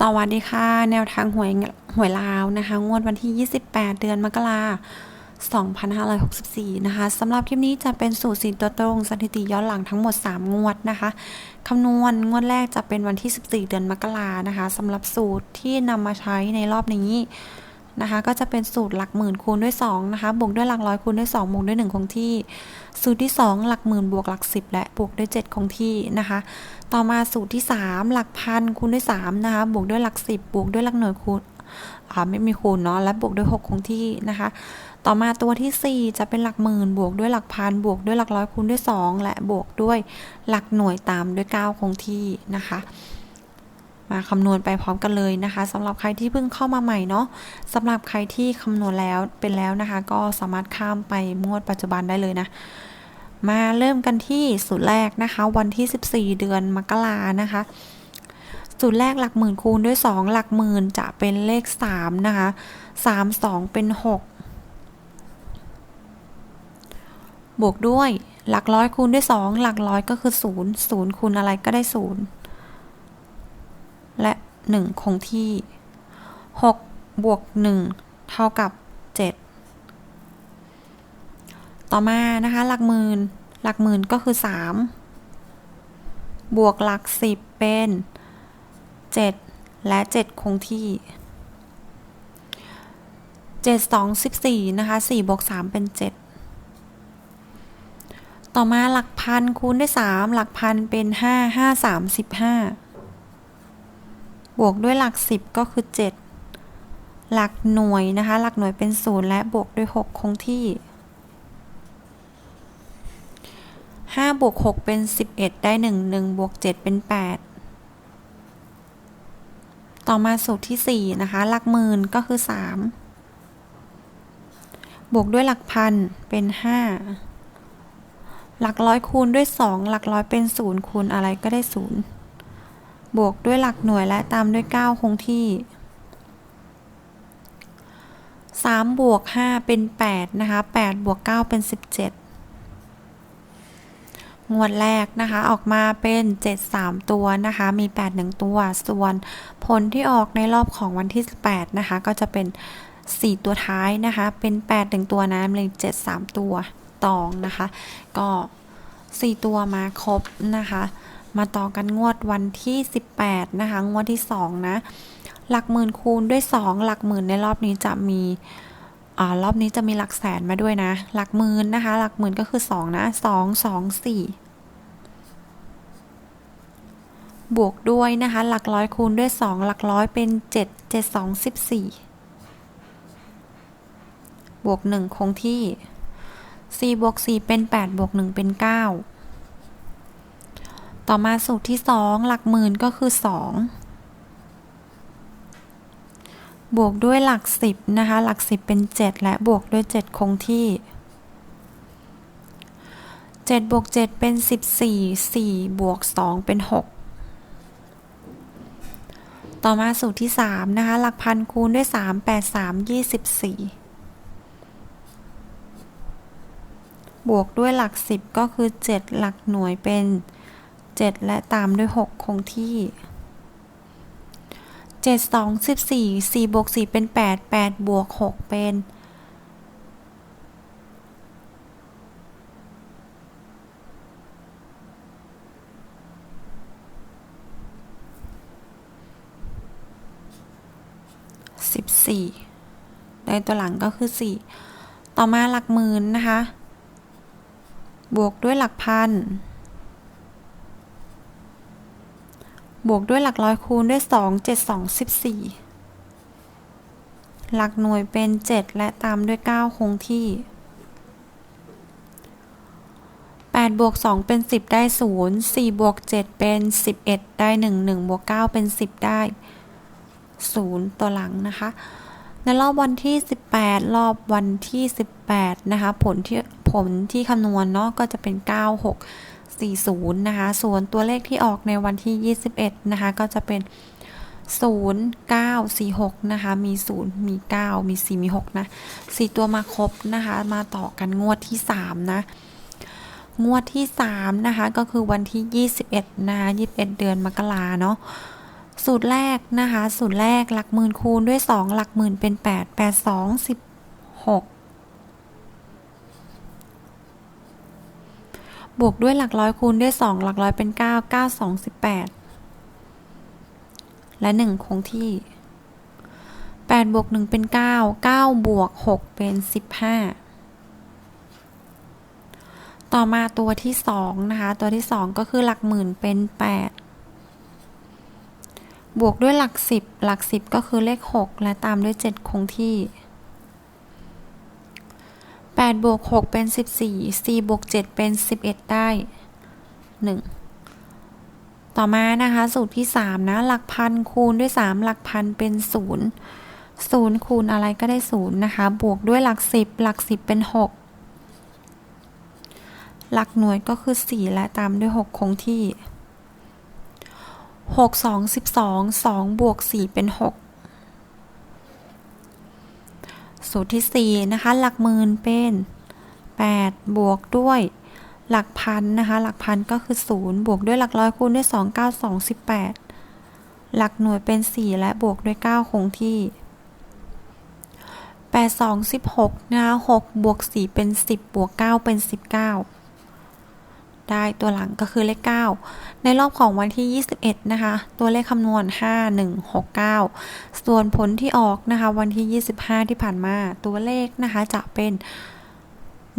สวัสดีค่ะ แนวทางหวยหวยลาวนะคะ งวดวันที่ 28 เดือนมกราคม2564 นะคะสำหรับคลิปนี้จะเป็นสูตรสีตัวตรงสถิติย้อนหลังทั้งหมด 3 งวดนะคะคำนวณงวดแรกจะเป็นวันที่ 14 เดือนมกรานะคะสำหรับสูตรที่นำมาใช้ในรอบนี้ นะคะ ก็จะเป็นสูตรหลักหมื่นคูณด้วย2นะคะ บวกด้วยหลักร้อยคูณด้วย2บวกด้วย 1 คงที่ สูตรที่ 2 หลักหมื่นบวกหลัก 10 และบวกด้วย 7 คงที่นะคะ ต่อมาสูตรที่ 3 หลักพันคูณด้วย3นะคะ บวกด้วยหลัก 10 บวกด้วยหลักหน่วยคูณอ่าไม่มีคูณเนาะ และบวกด้วย 6 คงที่นะคะ ต่อมาตัวที่ 4 จะเป็นหลักหมื่น บวกด้วยหลักพัน บวกด้วยหลักร้อยคูณด้วย 2 และบวกด้วยหลักหน่วยตามด้วย 9 คงที่นะคะ มาคำนวณไปพร้อมกันเลยนะคะสำหรับใครที่เพิ่งเข้ามาใหม่เนาะสำหรับใครที่คำนวณแล้วเป็นแล้วนะคะ ก็สามารถข้ามไปงวดปัจจุบันได้เลยนะ มาเริ่มกันที่สูตรแรกนะคะ วันที่ 14 เดือนมกรานะคะสูตรแรกหลักหมื่นคูณด้วย 2 หลักหมื่นจะเป็นเลข 3 นะคะ 3 2 เป็น 6 บวกด้วยหลักร้อยคูณด้วย 2 หลักร้อยก็คือ 0 0คูณอะไรก็ได้ 0 1 คงที่ 6 บวก 1 เท่ากับ 7 ต่อมานะคะ หลักหมื่น หลักหมื่นก็คือ 3 บวกหลัก 10 เป็น 7 และ 7 คงที่7 2 14นะคะ4บวก3เป็น7ต่อมาหลักพันคูณด้วย3หลักพันเป็น5 5 3 15บ บวกด้วยหลัก 10 ก็คือ 7 หลักหน่วยนะคะ หลักหน่วยเป็น 0 และบวกด้วย 6 คงที่ 5 บวก 6 เป็น 11 ได้ 1 1 บวก 7 เป็น 8 ต่อมาสูตรที่ 4 นะคะ หลักหมื่นก็คือ 3 บวกด้วยหลักพันเป็น 5 หลักร้อยคูณด้วย 2 หลักร้อยเป็น 0 คูณอะไรก็ได้ 0 บวกด้วยหลักหน่วยและตามด้วย 9 คงที่ 3 บวก 5 เป็น 8 นะคะ 8 บวก 9 เป็น 17 งวดแรกนะคะ ออกมาเป็น 7 3 ตัวนะคะ มี 8 1 ตัว ส่วนผลที่ออกในรอบของวันที่ 18 นะคะ ก็จะเป็น 4 ตัวท้ายนะคะ เป็น 8 1 ตัวนะเลย7 3 ตัวตองนะคะ ก็ 4 ตัวมาครบนะคะ มาต่อกันงวดวันที่ 18 นะคะ งวดที่ 2 นะ หลักหมื่นคูณด้วย 2 หลักหมื่นในรอบนี้จะมีอ่ารอบนี้จะมีหลักแสนมาด้วยนะ หลักหมื่นนะคะ หลักหมื่นก็คือ 2 นะ 2 2 4 บวกด้วยนะคะ หลักร้อยคูณด้วย 2 หลักร้อยเป็น 7 7 2 14 บวก 1 คงที่ 4 บวก 4 เป็น 8 บวก 1 เป็น 9 ต่อมาสูตรที่ 2 หลักหมื่นก็คือ 2 บวกด้วยหลัก 10 นะคะ หลัก 10 เป็น 7 และบวกด้วย 7 คงที่ 7 บวก 7 เป็น 14 4 บวก 2 เป็น 6ต่อมาสูตรที่ 3 นะคะ หลักพันคูณด้วย 3 8 3 24 บวกด้วยหลัก 10 ก็คือ 7 หลักหน่วยเป็น 7 และตามด้วย 6 คงที่ 7 2 14 4บวก4เป็น 8 8 บวก 6 เป็น 14 ในตัวหลังก็คือ 4 ต่อมาหลักหมื่นนะคะ บวกด้วยหลักพัน บวกด้วยหลักร้อยคูณด้วย 2 7 2 14 หลักหน่วยเป็น 7 และตามด้วย 9 คงที่ 8 บวก 2 เป็น 10 ได้ 0 4 บวก 7 เป็น 11 ได้ 1 1 บวก 9 เป็น 10 ได้ 0 ตัวหลังนะคะ ในรอบวันที่ 18 รอบวันที่ 18 นะคะ ผลที่ผลที่คำนวณเนาะก็จะเป็น 9 6 40 นะคะ ส่วนตัวเลขที่ออกในวันที่ 21 นะคะ ก็จะเป็น 0 9 4 6 นะคะ มี 0 มี 9 มี 4 มี 6 นะ 4 ตัวมาครบนะคะ มาต่อกันงวดที่ 3 นะ งวดที่ 3 นะคะ ก็คือวันที่ 21 นะคะ 21 เดือนมกราเนาะสูตรแรกนะคะ สูตรแรกหลักหมื่นคูณด้วย 2 หลักหมื่นเป็น 8 8 2 16 บวกด้วยหลักร้อยคูณด้วย 2 หลักร้อยเป็น 9 9 2 18 และ 1 คงที่ 8 บวก 1 เป็น 9 9 บวก 6 เป็น 15 ต่อมาตัวที่ 2 นะคะ ตัวที่ 2 ก็คือหลักหมื่นเป็น 8 บวกด้วยหลัก 10 หลัก 10 ก็คือเลข 6 และตามด้วย 7 คงที่ 8บวก6เป็น 14 4บวก7เป็น 11 ได้ 1 ต่อมานะคะ สูตรที่ 3 นะ หลักพันคูณด้วย 3 หลักพันเป็น 0 0 คูณอะไรก็ได้ 0 นะคะ บวกด้วยหลัก 10 หลัก 10 เป็น 6 หลักหน่วยก็คือ 4 และตามด้วย 6 คงที่ 6 2 12 2 บวก 4 เป็น 6 สูตรที่ 4 นะคะ หลักหมื่นเป็น 8 บวกด้วยหลักพันนะคะ หลักพันก็คือ 0 บวกด้วยหลักร้อยคูณด้วย 2 9 2 18 หลักหน่วยเป็น 4 และบวกด้วย 9 คงที่ 8 2 16 นะคะ 6 บวก 4 เป็น 10 บวก 9 เป็น 19 ได้ตัวหลังก็คือเลข 9 ในรอบของวันที่ 21 นะคะ ตัวเลขคำนวณ 5 1 6 9 ส่วนผลที่ออกนะคะ วันที่ 25 ที่ผ่านมาตัวเลขนะคะจะเป็น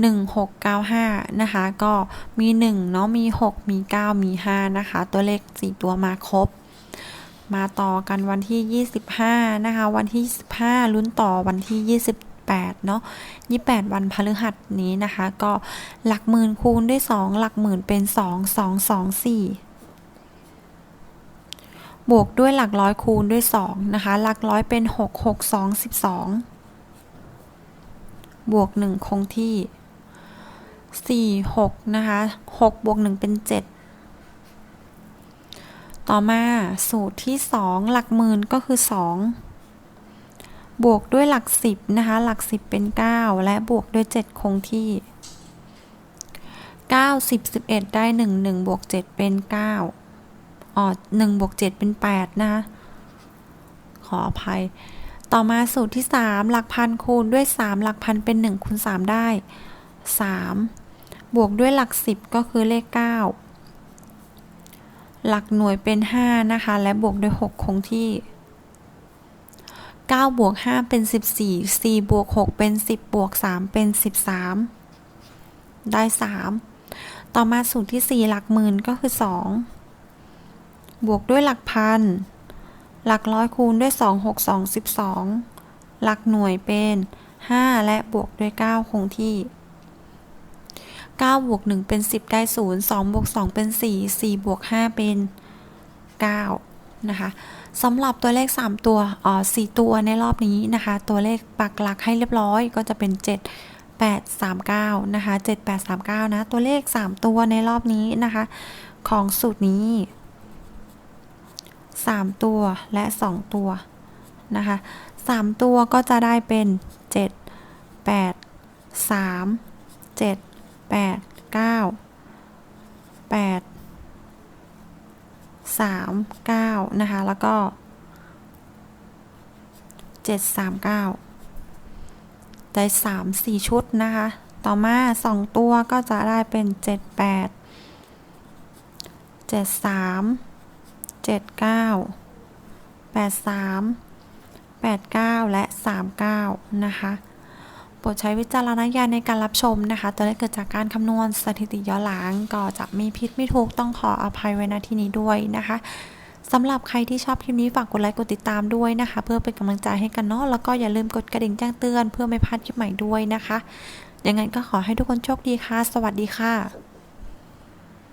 1695 นะคะ ก็มี 1 เนาะมี 6 มี 9 มี 5 นะคะ ตัวเลข 4 ตัวมาครบ มาต่อกันวันที่ 25 นะคะ วันที่ 25 ลุ้นต่อวันที่ 2 28 เนาะ28 วันพฤหัสนี้นะคะ ก็หลักหมื่นคูณด้วย 2 หลักหมื่นเป็น 2 2 2 4บวกด้วยหลักร้อยคูณด้วย 2 นะคะ หลักร้อยเป็น 6 6 2 12 บวก 1 คงที่ 4 6 นะคะ 6 บวก 1 เป็น 7 ต่อมาสูตรที่ 2 หลักหมื่นก็คือ 2 บวกด้วยหลัก 10 นะคะ หลัก 10 เป็น 9 และบวกด้วย 7 คงที่ 9 10 11 ได้ 1 1บวก7เป็น 9อ๋อ1บวก7เป็น 8 นะคะ ขออภัย ต่อมาสูตรที่ 3 หลักพันคูณด้วย 3 หลักพันเป็น 1คูณ3ได้ 3 บวกด้วยหลัก 10 ก็คือเลข 9 หลักหน่วยเป็น 5 นะคะ และบวกด้วย 6 คงที่ 9บวก5เป็น 14 4บวก6เป็น 10บวก3เป็น 13 ได้ 3 ต่อมาสูตรที่ 4 หลักหมื่นก็คือ 2 บวกด้วยหลักพัน หลักร้อยคูณด้วย 2 6 2 12 หลักหน่วยเป็น 5 และบวกด้วย 9 คงที่9บวก1เป็น 10 ได้ 0 2บวก2เป็น 4 4บวก5เป็น 9 นะคะสำหรับตัวเลข 3 ตัวอ๋อ4ตัวในรอบนี้นะคะ ตัวเลขปักหลักให้เรียบร้อยก็จะเป็น 7 8 3 9นะคะ7 8 3 9 นะ ตัวเลข 3 ตัวในรอบนี้นะคะ ของสูตรนี้ 3 ตัวและ 2 ตัวนะคะ3ตัวก็จะได้เป็น 7 8 3 7 8 9 8 3 9 นะคะ แล้วก็ 7 3 9 ได้ 3 4 ชุดนะคะ ต่อมา 2 ตัวก็จะได้เป็น 7 8 7 3 7 9 8 3 8 9 และ 3 9 นะคะ ปรดใช้วิจารณญาณในการรับชมนะคะ ตัวเลขเกิดจากการคำนวณสถิติย้อนหลังก็จะมีผิดไม่ถูกต้องขออภัยไว้ณที่นี้ด้วยนะคะสำหรับใครที่ชอบคลิปนี้ฝากกดไลค์กดติดตามด้วยนะคะ เพื่อเป็นกำลังใจให้กันเนาะแล้วก็อย่าลืมกดกระดิ่งแจ้งเตือนเพื่อไม่พลาดคลิปใหม่ด้วยนะคะยังไงก็ขอให้ทุกคนโชคดีค่ะ สวัสดีค่ะ